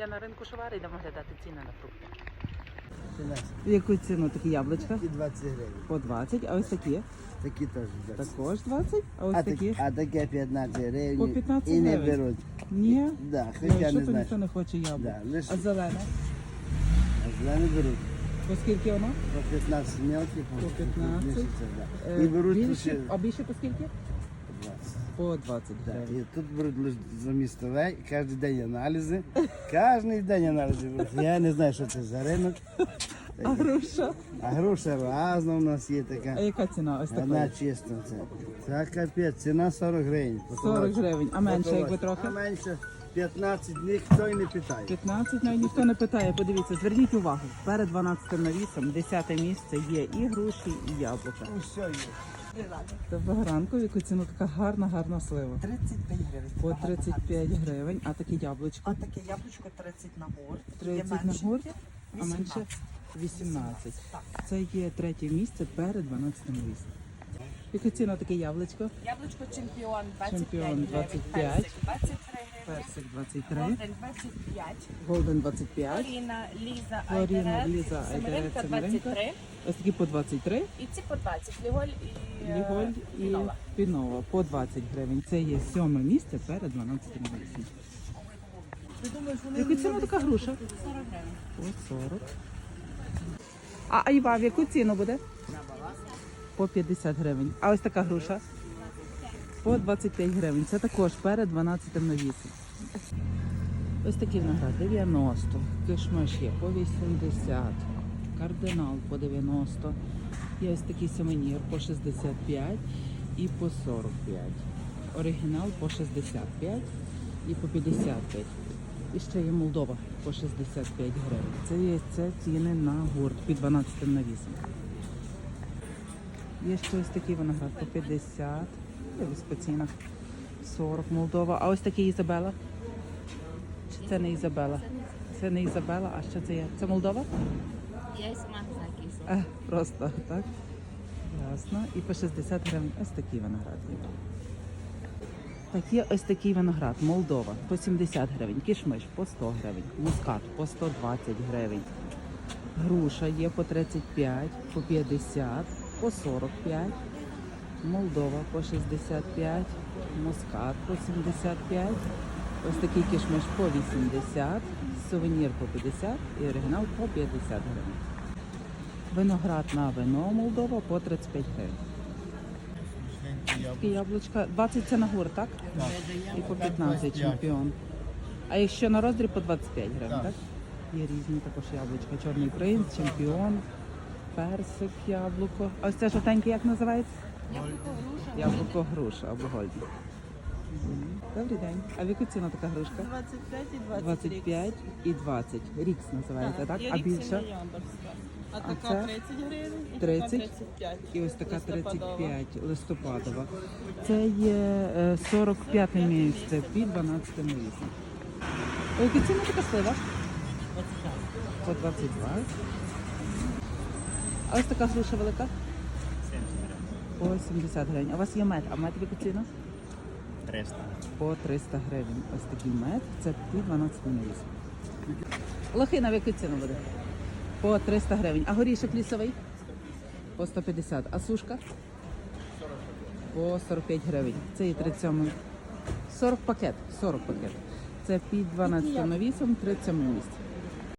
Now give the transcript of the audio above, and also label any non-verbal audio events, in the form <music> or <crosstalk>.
Я на ринку Шовари йдемо глядати ціни на фрукти. В яку ціну такі яблучка? Такі 20 гривень. По 20, а ось такі? Такі теж 20. Також 20, а ось А, такі? такі, а таке 15 гривень. По 15 і не гривень? беруть. Ні. Да, Ну, хоча що не то знаю. ніхто не хоче яблук? Да, лише А зелене? а не беруть. По скільки воно? По 15 мелких, По 15. місяця, да. Е, І беруть більше, ще а більше по скільки? 20. По 20 Да. гривень. І тут беруть за містове, і кожен день аналізи. <laughs> Кожен день аналізи беруть. Я не знаю, що це за ринок. А груша? А груша разна у нас є А така. яка ціна ось Одна така? чиста. Це. Це капець, ціна 40 гривень. 40 гривень, а менше якби трохи? А менше 15 ніхто й не питає. 15 навіть ніхто не питає. Подивіться, зверніть увагу. Перед 12 навісом 10 місце є і груші, і яблука. Усе є. Доброго ранку, яку ціну така гарна, гарна слива. 35 гривень. По 35 гривень, а таке яблучко. А таке яблучко 30 на горд. 30 на горд, а менше 18. Це є третє місце перед 12 місцем. Яка ціна таке яблучко? Яблучко чемпіон 25 Чемпіон гривень, 25. 23 гривень, Персик 23, голден 25, голден 25, Флоріна, Ліза, Флоріна, Айдерет, Ліза, Айдерет, Семеринка Семеринка. 23 ось такі по 23, і ці по 20, Ліголь і е, Ліголь і Пінова. Пінова по 20 гривень. Це є сьоме місце перед 12 навісом. Яку ціну така груша? 40 гривень. По 40. А айва в яку ціну буде? По 50 гривень. А ось така груша? По 25 гривень. Це також перед 12 навісом. Ось такий виноград 90, кишмиш є по 80, кардинал по 90, є ось такий семенір по 65 і по 45. Оригінал по 65 і по 55. І ще є Молдова по 65 гривень. Це є це ціни на гурт під 12 навісом. Є ще ось такий виноград по 50, дивись по цінах 40 Молдова. А ось такий Ізабела? Чи це не Ізабела? Це не Ізабела, а що це є? Це Молдова? Я і сама не знаю, просто так. Ясно. І по 60 гривень ось такий виноград є. Так, є ось такий виноград, Молдова, по 70 гривень, кішмиш по 100 гривень, мускат по 120 гривень, груша є по 35, по 50, по 45, Молдова по 65, мускат по 75, ось такий кішмиш по 80, сувенір по 50 і оригінал по 50 гривень. Виноград на вино Молдова по 35 гривень. Такі яблучка. 20 це на гурт, так? І по 15 чемпіон. А якщо на роздріб по 25 гривень, так? Є різні також яблучка. Чорний принц, чемпіон, персик, яблуко. А ось це жовтеньке як називається? Яблуко груша або гольді. Мгм. Добрий день. А в яку ціну така грушка? 25 і 20 25 і 20. Рікс називається, так? А більше? А така це? 30 гривень і 30? така 35. І ось така 35 листопадова. Це є е, 45 місце під 12 місцем. А яка ціна така слива? По 22. А ось така груша велика? По 70 гривень. А у вас є мед, а мед в яку ціну? 300. По 300 гривень. Ось такий мед. Це під 12 місць. Лохина в яку ціну буде? По 300 гривень. А горішок лісовий? По 150. А сушка? По 45 гривень. Це і 37. 40 пакет. 40 пакет. Це під 12 навісом, 37 місць.